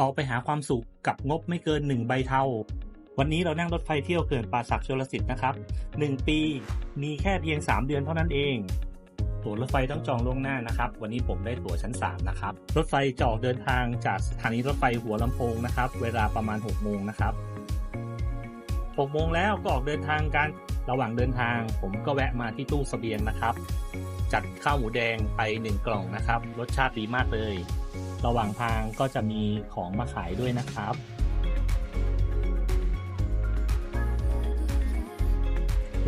ออกไปหาความสุขกับงบไม่เกิน 1 ใบเทาวันนี้เรานั่งรถไฟเที่ยวเกินป่าสักชลสิทธิ์นะครับ 1 ปีมีแค่เพียง 3 เดือนเท่านั้นเอง ตั๋วรถไฟต้องจองล่วงหน้านะครับ วันนี้ผมได้ตั๋วชั้น 3 นะครับ รถไฟจะออกเดินทางจากสถานีรถไฟหัวลำโพงนะครับ เวลาประมาณ 6 โมงนะครับ 6โมงแล้วก็ออกเดินทางกัน ระหว่างเดินทาง ผมก็แวะมาที่ตู้เสบียงนะครับ จัดข้าวหมูแดงไป 1 กล่องนะครับ รสชาติดีมากเลย ระหว่างทางก็จะมีของมาขายด้วยนะครับ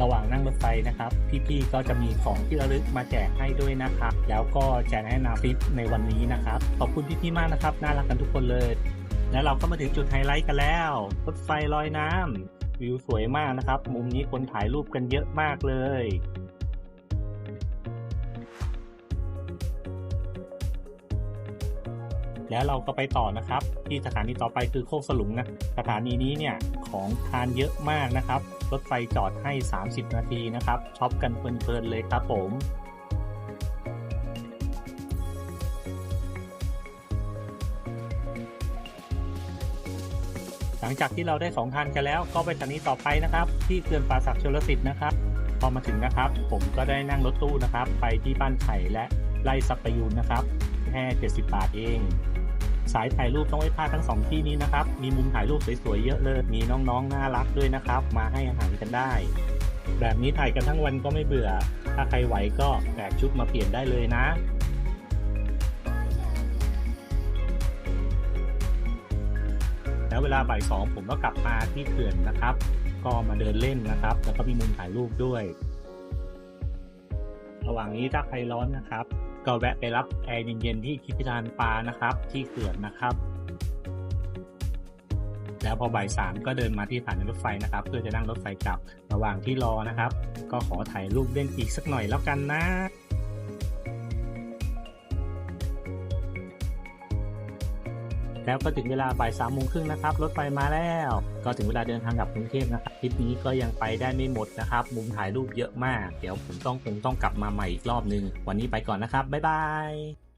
ระหว่างนั่งรถไฟนะครับ พี่ๆก็จะมีของที่ระลึกมาแจกให้ด้วยนะครับ แล้วก็แจกให้นาฟิปในวันนี้นะครับ ขอบคุณพี่ๆมากนะครับ น่ารักกันทุกคนเลย และเราก็มาถึงจุดไฮไลท์กันแล้ว รถไฟลอยน้ำ วิวสวยมากนะครับ มุมนี้คนถ่ายรูปกันเยอะมากเลยแล้วเราก็ไปต่อนะครับ ที่สถานีต่อไปคือโคกสลุงนะสถานีนี้เนี่ยของทานเยอะมากนะครับ รถไฟจอดให้ 30 นาทีนะครับช็อปกันเพลินๆเลยครับผม หลังจากที่เราได้ของทานกันแล้วก็ไปสถานีต่อไปนะครับ ที่เขื่อนป่าศักดิ์ชลสิทธิ์นะครับ พอมาถึงนะครับ ผมก็ได้นั่งรถตู้นะครับ ไปที่บ้านไข่และไล่ซับปยูนนะครับแค่70 บาทเอง สายถ่ายรูปต้องไม่พลาดทั้งสองที่นี้นะครับ มีมุมถ่ายรูปสวยๆเยอะเลย มีน้องๆน่ารักด้วยนะครับ มาให้อาหารกันได้ แบบนี้ถ่ายกันทั้งวันก็ไม่เบื่อ ถ้าใครไหวก็แตกชุดมาเปลี่ยนได้เลยนะ แล้วเวลาบ่ายสองผมก็กลับมาที่เขื่อนนะครับ ก็มาเดินเล่นนะครับ แล้วก็มีมุมถ่ายรูปด้วย ระหว่างนี้ถ้าใครร้อนนะครับ ก็แวะไปรับแอร์เย็นๆที่พิพิธภัณฑ์ปลานะครับ ที่เขื่อนนะครับ แล้วพอบ่ายสามก็เดินมาที่สถานีรถไฟนะครับ เพื่อจะนั่งรถไฟกลับ ระหว่างที่รอนะครับ ก็ขอถ่ายรูปเล่นอีกสักหน่อยแล้วกันนะ แล้วก็ถึงเวลาบ่ายสามโมงครึ่งนะครับรถไฟมาแล้ว ก็ถึงเวลาเดินทางกลับกรุงเทพนะครับทริปนี้ก็ยังไปได้ไม่หมดนะครับ มุมถ่ายรูปเยอะมาก เดี๋ยวผมต้องคงต้องกลับมาใหม่อีกรอบนึง วันนี้ไปก่อนนะครับบ๊ายบาย